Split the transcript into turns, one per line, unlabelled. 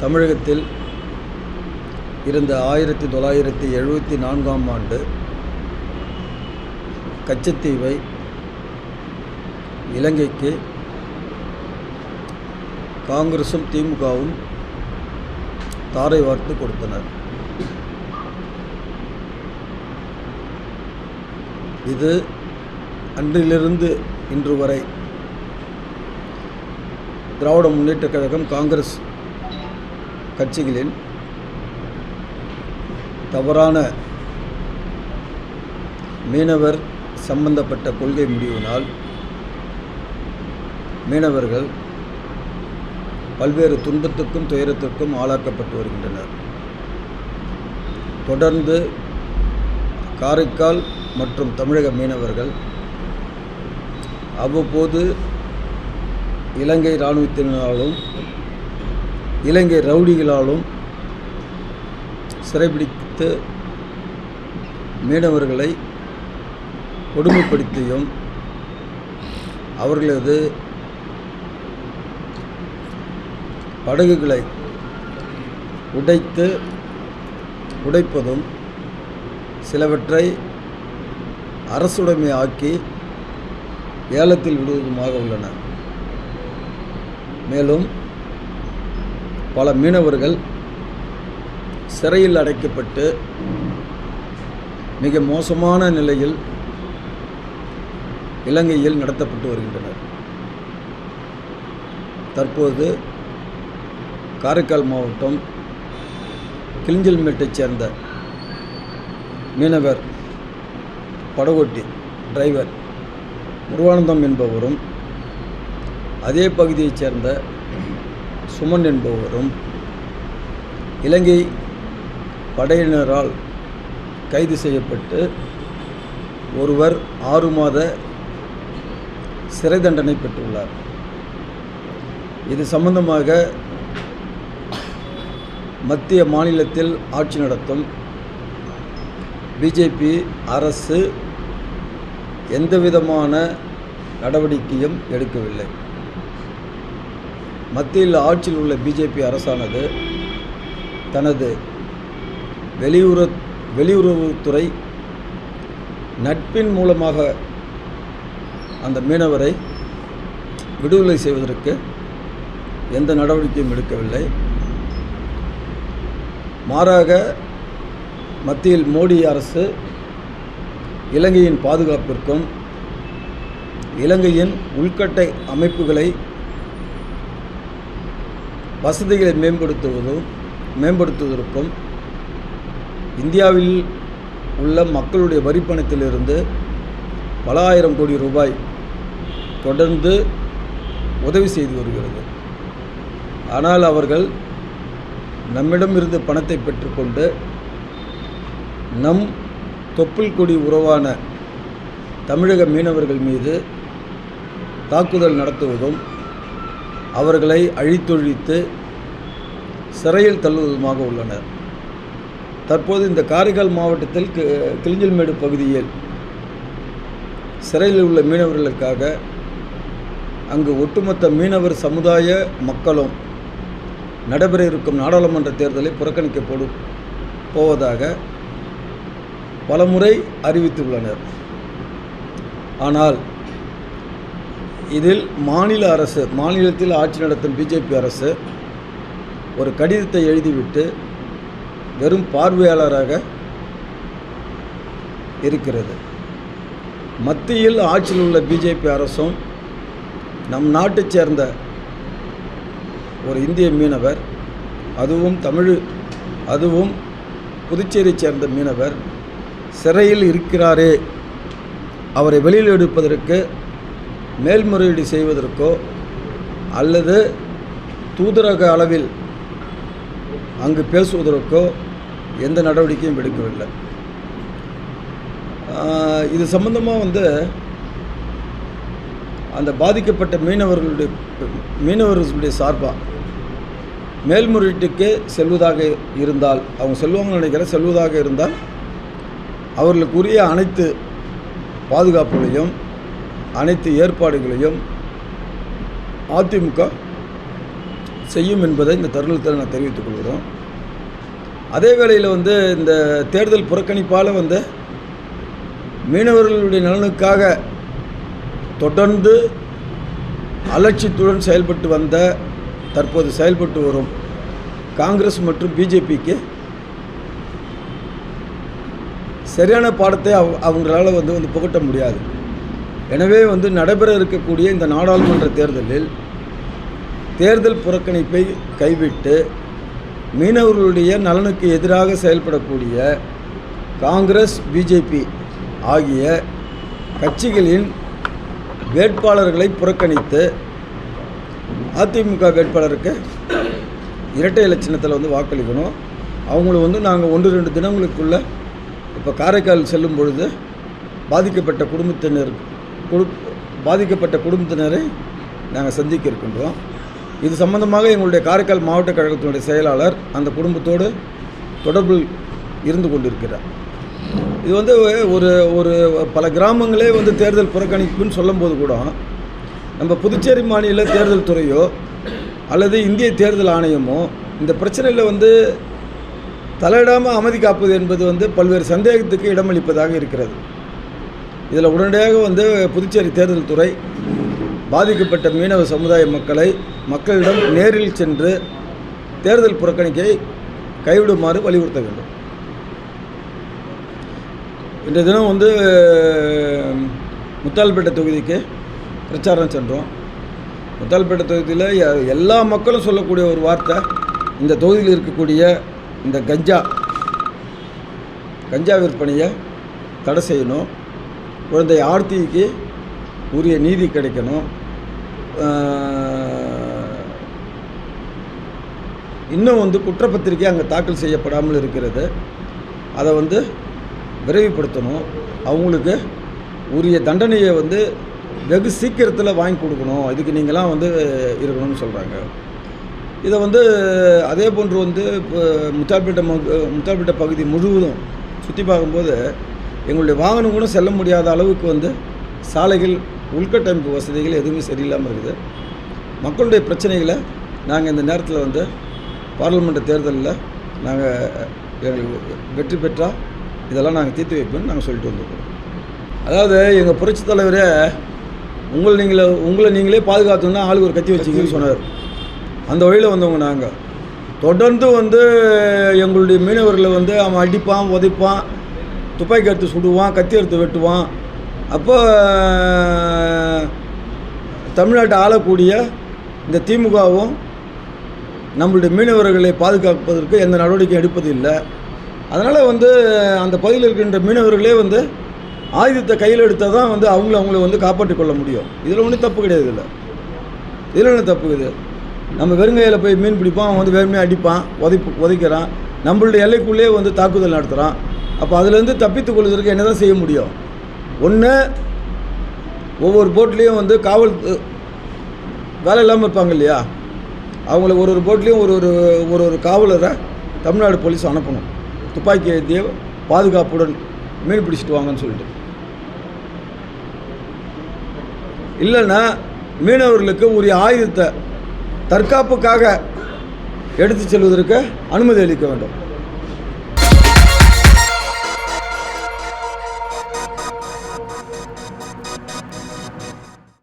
தமிழகத்தில் இருந்த ஆயிரத்தி தொள்ளாயிரத்தி எழுபத்தி நான்காம் ஆண்டு கச்சத்தீவை இலங்கைக்கு காங்கிரஸும் திமுகவும் தாரை வார்த்து கொடுத்தனர். இது அன்றிலிருந்து இன்று வரை திராவிட முன்னேற்ற கழகம் காங்கிரஸ் கட்சிகளின் தவறான மீனவர் சம்பந்தப்பட்ட கொள்கை முடிவினால் மீனவர்கள் பல்வேறு துன்பத்துக்கும் துயரத்திற்கும் ஆளாக்கப்பட்டு வருகின்றனர். தொடர்ந்து காரைக்கால் மற்றும் தமிழக மீனவர்கள் அவ்வப்போது இலங்கை இராணுவத்தினராலும் இலங்கை ரவுடிகளாலும் சிறைபிடித்து மீனவர்களை கொடுமைப்படுத்தியும் அவர்களது படகுகளை உடைத்து உடைப்பதும் சிலவற்றை அரசுடைமை ஆக்கி ஏலத்தில் விடுவதுமாக உள்ளன. மேலும் பல மீனவர்கள் சிறையில் அடைக்கப்பட்டு மிக மோசமான நிலையில் இலங்கையில் நடத்தப்பட்டு வருகின்றனர். தற்போது காரைக்கால் மாவட்டம் கிளிஞ்சல்மேட்டைச் சேர்ந்த மீனவர் படகோட்டி டிரைவர் முருகானந்தம் என்பவரும் அதே பகுதியைச் சேர்ந்த சுமன் என்பவரும் இலங்கை படையினரால் கைது செய்யப்பட்டு ஒருவர் ஆறு மாத சிறை தண்டனை பெற்றுள்ளார். இது சம்பந்தமாக மத்திய மாநிலத்தில் ஆட்சி நடத்தும் பிஜேபி அரசு எந்தவிதமான நடவடிக்கையும் எடுக்கவில்லை. மத்தியில் ஆட்சியில் உள்ள பிஜேபி அரசானது தனது வெளியுற வெளியுறவுத்துறை நட்பின் மூலமாக அந்த மீனவரை விடுதலை செய்வதற்கு எந்த நடவடிக்கையும் எடுக்கவில்லை. மாறாக மத்தியில் மோடி அரசு இலங்கையின் பாதுகாப்பிற்கும் இலங்கையின் உள்கட்டை அமைப்புகளை வசதிகளை மேம்படுத்துவதும் மேம்படுத்துவதற்கும் இந்தியாவில் உள்ள மக்களுடைய வரிப்பணத்திலிருந்து பல ஆயிரம் கோடி ரூபாய் தொடர்ந்து உதவி செய்து வருகிறது. ஆனால் அவர்கள் நம்மிடமிருந்து பணத்தை பெற்றுக்கொண்டு நம் தொப்புள் கொடி உறவான தமிழக மீனவர்கள் மீது தாக்குதல் நடத்துவதும் அவர்களை அழித்தொழித்து சிறையில் தள்ளுவதுமாக உள்ளனர். தற்போது இந்த காரைக்கால் மாவட்டத்தில் கி- கிளிஞ்சல்மேடு பகுதியில் சிறையில் உள்ள மீனவர்களுக்காக அங்கு ஒட்டுமொத்த மீனவர் சமுதாய மக்களும் நடைபெற இருக்கும் நாடாளுமன்ற தேர்தலை புறக்கணிக்கப்படும் போவதாக பலமுறை அறிவித்துள்ளனர். ஆனால் இதில் மாநில அரசு மாநிலத்தில் ஆட்சி நடத்தும் பிஜேபி அரசு ஒரு கடிதத்தை எழுதிவிட்டு வெறும் பார்வையாளராக இருக்கிறது. மத்தியில் ஆட்சியில் உள்ள பிஜேபி அரசும் நம் நாட்டைச் சேர்ந்த ஒரு இந்திய மீனவர் அதுவும் தமிழ் அதுவும் புதுச்சேரியைச் சேர்ந்த மீனவர் சிறையில் இருக்கிறாரே. அவரை வெளியில் எடுப்பதற்கு மேல்முறையீடு செய்வதற்கோ அல்லது தூதரக அளவில் அங்கு பேசுவதற்கோ எந்த நடவடிக்கையும் எடுக்கவில்லை. இது சம்பந்தமாக வந்து அந்த பாதிக்கப்பட்ட மீனவர்களுடைய மீனவர்களுடைய சார்பாக மேல்முறையீட்டுக்கு செல்வதாக இருந்தால் அவங்க செல்வாங்கன்னு நினைக்கிறேன் செல்வதாக இருந்தால் அவர்களுக்குரிய அனைத்து பாதுகாப்புகளையும் அனைத்து ஏற்பாடுகளையும் அதிமுக செய்யும் என்பதை இந்த தருணத்தில் நான் தெரிவித்துக் கொள்கிறோம். அதே வேளையில் வந்து இந்த தேர்தல் புறக்கணிப்பால் வந்து மீனவர்களுடைய நலனுக்காக தொடர்ந்து அலட்சியத்துடன் செயல்பட்டு வந்த தற்போது செயல்பட்டு வரும் காங்கிரஸ் மற்றும் பிஜேபிக்கு சரியான பாடத்தை அவ் அவங்களால வந்து வந்து புகட்ட முடியாது. எனவே வந்து நடைபெற இருக்கக்கூடிய இந்த நாடாளுமன்ற தேர்தலில் தேர்தல் புறக்கணிப்பை கைவிட்டு மீனவர்களுடைய நலனுக்கு எதிராக செயல்படக்கூடிய காங்கிரஸ் பிஜேபி ஆகிய கட்சிகளின் வேட்பாளர்களை புறக்கணித்து அதிமுக வேட்பாளருக்கு இரட்டை இலட்சணத்தில் வந்து வாக்களிக்கணும். அவங்கள வந்து நாங்கள் ஒன்று ரெண்டு தினங்களுக்குள்ளே இப்போ காரைக்கால் செல்லும் பொழுது பாதிக்கப்பட்ட குடும்பத்தினர் குடு பாதிக்கப்பட்ட குடும்பத்தினரை நாங்கள் சந்திக்க இருக்கின்றோம். இது சம்பந்தமாக எங்களுடைய காரைக்கால் மாவட்ட கழகத்தினுடைய செயலாளர் அந்த குடும்பத்தோடு தொடர்பில் இருந்து கொண்டிருக்கிறார். இது வந்து ஒரு ஒரு பல கிராமங்களே வந்து தேர்தல் புறக்கணிப்புன்னு சொல்லும்போது கூட நம்ம புதுச்சேரி மாநில தேர்தல் துறையோ அல்லது இந்திய தேர்தல் ஆணையமோ இந்த பிரச்சனையில் வந்து தலையிடாமல் அமைதி காப்பது என்பது வந்து பல்வேறு சந்தேகத்துக்கு இடமளிப்பதாக இருக்கிறது. இதில் உடனடியாக வந்து புதுச்சேரி தேர்தல் துறை பாதிக்கப்பட்ட மீனவ சமுதாய மக்களை மக்களிடம் நேரில் சென்று தேர்தல் புறக்கணிக்கை கைவிடுமாறு வலியுறுத்த வேண்டும். இன்றைய தினம் வந்து முத்தால்பேட்டை தொகுதிக்கு பிரச்சாரம் சென்றோம். முத்தால்பேட்டை தொகுதியில் எல்லா மக்களும் சொல்லக்கூடிய ஒரு வார்த்தை இந்த தொகுதியில் இருக்கக்கூடிய இந்த கஞ்சா கஞ்சா விற்பனையை தடை செய்யணும். குழந்தை ஆர்த்திக்கு உரிய நீதி கிடைக்கணும். இன்னும் வந்து குற்றப்பத்திரிக்கை அங்கே தாக்கல் செய்யப்படாமல் இருக்கிறது. அதை வந்து விரைவுபடுத்தணும். அவங்களுக்கு உரிய தண்டனையை வந்து வெகு சீக்கிரத்தில் வாங்கி கொடுக்கணும். இதுக்கு நீங்களாம் வந்து இருக்கணும்னு சொல்கிறாங்க இதை வந்து அதே போன்று வந்து இப்போ முத்தால்பேட்டை மக் முத்தால்பேட்டை பகுதி முழுவதும் சுற்றி பார்க்கும்போது எங்களுடைய வாகனம் கூட செல்ல முடியாத அளவுக்கு வந்து சாலைகள் உள்கட்டமைப்பு வசதிகள் எதுவுமே சரியில்லாமல் இருக்குது. மக்களுடைய பிரச்சனைகளை நாங்கள் இந்த நேரத்தில் வந்து பாராளுமன்ற தேர்தலில் நாங்கள் எங்களுக்கு வெற்றி பெற்றால் இதெல்லாம் நாங்கள் தீர்த்து வைப்போம்னு நாங்கள் சொல்லிட்டு வந்திருக்கோம். அதாவது எங்கள் புரட்சித் தலைவரே உங்களை நீங்களே உங்களை நீங்களே பாதுகாத்தோன்னா ஆளுக்கு ஒரு கத்தி வச்சிங்கன்னு சொன்னார். அந்த வழியில் வந்தவங்க நாங்கள் தொடர்ந்து வந்து எங்களுடைய மீனவர்களை வந்து அவன் அடிப்பான் உதைப்பான் துப்பாக்கி எடுத்து சுடுவான் கத்தி எடுத்து வெட்டுவான். அப்போ தமிழ்நாட்டை ஆளக்கூடிய இந்த திமுகவும் நம்மளுடைய மீனவர்களை பாதுகாப்பதற்கு எந்த நடவடிக்கையும் எடுப்பது இல்லை. அதனால் வந்து அந்த பகுதியில் இருக்கின்ற மீனவர்களே வந்து ஆயுதத்தை கையில் எடுத்தால் தான் வந்து அவங்கள அவங்கள வந்து காப்பாற்றிக் கொள்ள முடியும். இதில் ஒன்றும் தப்பு கிடையாது இல்லை. இதில் என்ன தப்பு இது நம்ம வெறுங்கையில் போய் மீன் பிடிப்போம் அவன் வந்து வெறுமையாக அடிப்பான் உதைப்பு உதைக்கிறான். நம்மளுடைய எல்லைக்குள்ளேயே வந்து தாக்குதல் நடத்துகிறான் அப்போ அதுலேருந்து தப்பித்து கொள்வதற்கு என்ன தான் செய்ய முடியும்? ஒன்று ஒவ்வொரு போட்லேயும் வந்து காவல் வேலை இல்லாமல் இருப்பாங்க இல்லையா? அவங்கள ஒரு ஒரு போட்லேயும் ஒரு ஒரு ஒரு ஒரு காவலரை தமிழ்நாடு போலீஸ் அனுப்பணும். துப்பாக்கி ஏற்றிய பாதுகாப்புடன் மீன் பிடிச்சிட்டு வாங்கன்னு சொல்லிட்டு. இல்லைன்னா மீனவர்களுக்கு உரிய ஆயுதத்தை தற்காப்புக்காக எடுத்து செல்வதற்கு அனுமதி அளிக்க வேண்டும்.